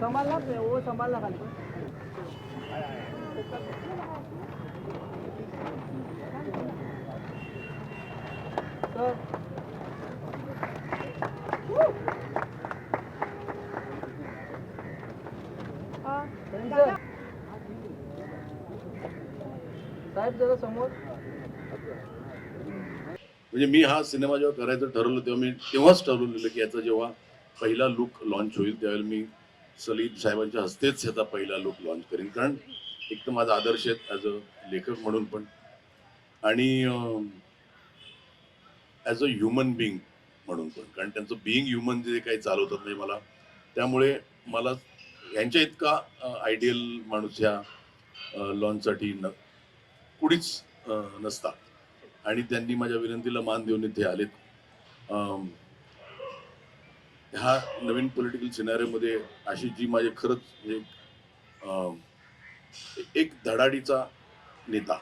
संभालना वो हो, संभालना खाली. सर सर साहेब जरा समोर. म्हणजे मी हा सिनेमा जेव्हा करायचं ठरवलं तेव्हा मी तेव्हाच ठरवलेलं की याचा जेव्हा पहिला लुक लॉन्च होईल त्यावेळेला मी सलीम साहेबांच्या हस्तेच ह्याचा पहिला लुक लॉन्च करेन. कारण एक तर माझा आदर्श आहे ॲज अ लेखक म्हणून पण. आणि ॲज अ ह्युमन बिईंग म्हणून पण. कारण त्यांचं बिईंग ह्युमन जे काही चालवतात म्हणजे मला. त्यामुळे मला यांच्या इतका आयडियल माणूस ह्या लॉन्चसाठी न कुणीच नसतात नसता. आणि त्यांनी माझ्या विनंतीला मान देऊन इथे आलेत. ह्या नवीन पॉलिटिकल सिनारीमध्ये अशी जी माझे खरंच म्हणजे, एक एक धडाडीचा नेता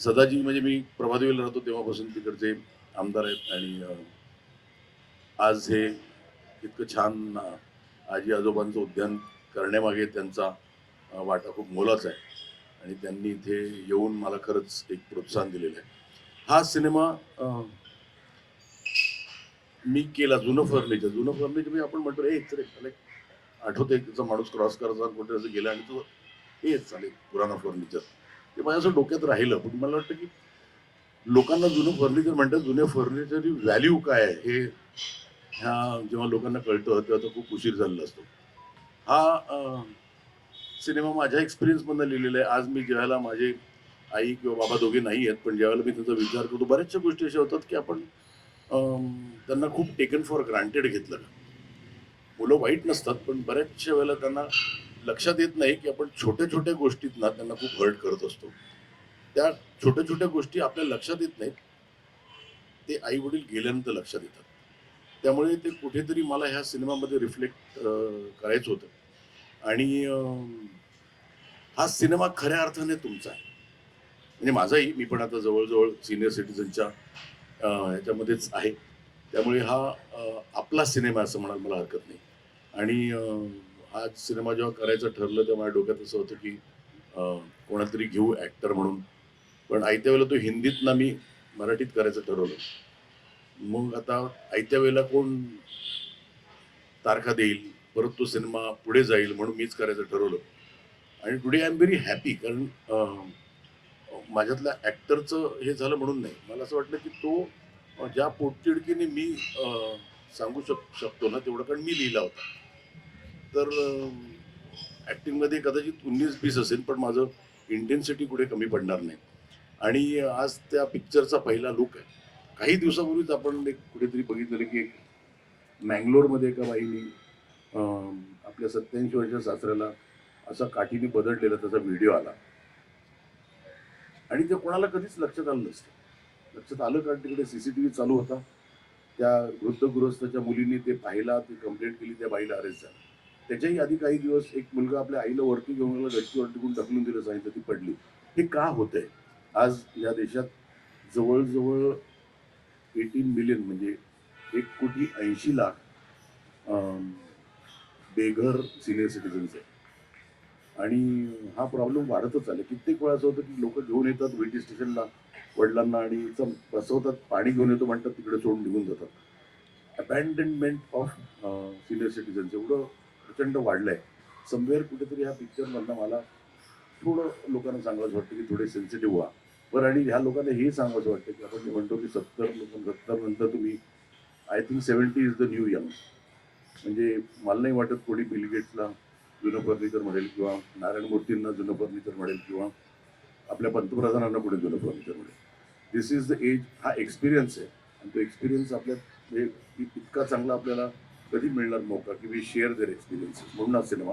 सदाजी म्हणजे मी प्रभादेवीला राहतो तेव्हापासून तिकडचे आमदार आहेत आणि आज हे इतकं छान आजी आजोबांचं उद्यान करण्यामागे त्यांचा वाटा खूप मोलाचा आहे. आणि त्यांनी इथे येऊन मला खरंच एक प्रोत्साहन दिलेलं आहे. हा सिनेमा मी केला जुनं फर्निचर. जुनं फर्निचर म्हणजे आपण म्हणतो ए चले चले आठवते तिचा माणूस क्रॉस करायचा कुठे असं गेला आणि तो हेच चालेल पुराणा फर्निचर. ते माझ्या असं डोक्यात राहिलं पण मला वाटतं की लोकांना जुनं फर्निचर म्हणतात जुन्या फर्निचरची व्हॅल्यू काय आहे हे ह्या जेव्हा लोकांना कळतं तेव्हा तो खूप उशीर झालेला असतो. हा सिनेमा माझ्या एक्सपिरियन्समधनं लिहिलेला आहे. आज मी ज्यावेळेला माझे आई किंवा बाबा दोघे नाही आहेत पण ज्यावेळेला मी त्यांचा विचार करतो बऱ्याचशा गोष्टी अशा होतात की आपण त्यांना खूप टेकन फॉर ग्रांटेड घेतलं मुलं वाईट नसतात पण बऱ्याचशा वेळेला त्यांना लक्षात येत नाही की आपण छोट्या छोट्या गोष्टीत ना त्यांना खूप हर्ट करत असतो. त्या छोट्या छोट्या गोष्टी आपल्या लक्षात येत नाहीत. ते आई वडील गेल्यानंतर लक्षात येतात. त्यामुळे ते कुठेतरी मला ह्या सिनेमामध्ये रिफ्लेक्ट करायचं होतं. आणि हा सिनेमा खऱ्या अर्थाने तुमचा आहे. म्हणजे माझाही मी पण आता जवळजवळ सिनियर सिटीजनच्या ह्याच्यामध्येच आहे. त्यामुळे हा आपला सिनेमा असं म्हणायला मला हरकत नाही. आणि हा सिनेमा जेव्हा करायचं ठरलं तेव्हा माझ्या डोक्यात असं होतं की कोणातरी घेऊ ॲक्टर म्हणून. पण आयत्या वेळेला तो हिंदीत ना मी मराठीत करायचं ठरवलं. मग आता आयत्या वेळेला कोण तारखा देईल परत तो सिनेमा पुढे जाईल म्हणून मीच करायचं ठरवलं. आणि today I am very happy कारण माझ्यातल्या ॲक्टरचं हे झालं म्हणून नाही. मला असं वाटलं की तो ज्या पोटतिडकीने मी सांगू शक शकतो ना तेवढं कारण मी लिहिला होता. तर ॲक्टिंगमध्ये कदाचित उन्नीस बीस असेल पण माझं इंटेन्सिटी कुठे कमी पडणार नाही. आणि आज त्या पिक्चरचा पहिला लुक आहे. काही दिवसापूर्वीच आपण एक कुठेतरी बघितलेलं की एक मँगलोरमध्ये एका बाईनी आपल्या सत्याऐंशी वर्षाच्या सासऱ्याला असा काठीने बदललेला त्याचा व्हिडिओ आला. आणि ते कोणाला कधीच लक्षात आलं नसतं. लक्षात आलं कारण तिकडे सी सी टी व्ही चालू होता. त्या वृद्ध गृहस्थाच्या मुलीने ते पाहिला ती कंप्लेंट केली त्या बाईला अरेस्ट झाला. त्याच्याही आधी काही दिवस एक मुलगा आपल्या आईला वरती घेऊन गेला गच्चीवर टिकून ढकलून दिलं सांगितलं ती पडली. हे का होतंय? आज या देशात जवळजवळ एटीन मिलियन म्हणजे एक कोटी ऐंशी लाख बेघर सिनियर सिटीजन्स आहे आणि हा प्रॉब्लेम वाढतच आला. कित्येक वेळा असं होतं की लोक घेऊन येतात वेटी स्टेशनला वडिलांना आणि बसवतात पाणी घेऊन येतो म्हणतात तिकडे सोडून निघून जातात. अबँडनमेंट ऑफ सिनियर सिटीजन्स एवढं प्रचंड वाढलं आहे समवेअर कुठेतरी ह्या पिक्चरमधनं मला थोडं लोकांना सांगायचं वाटतं की थोडे सेन्सिटिव्ह व्हा. बरं आणि ह्या लोकांना हे सांगायचं वाटतं की आपण जे म्हणतो की सत्तर लोक सत्तर नंतर तुम्ही I think seventy is the new young म्हणजे मला नाही वाटत कोणी बिलगेट्सला जुनं फर्निचर म्हणेल किंवा नारायण मूर्तींना जुनं फर्निचर म्हणेल किंवा आपल्या पंतप्रधानांना पुढे जुनं फर्निचर म्हणेल. दिस इज द एज हा एक्सपिरियन्स आहे. आणि तो एक्सपिरियन्स आपल्या म्हणजे इतका चांगला आपल्याला कधी मिळणार मौका की वी शेअर देअर एक्सपिरियन्स म्हणून हा सिनेमा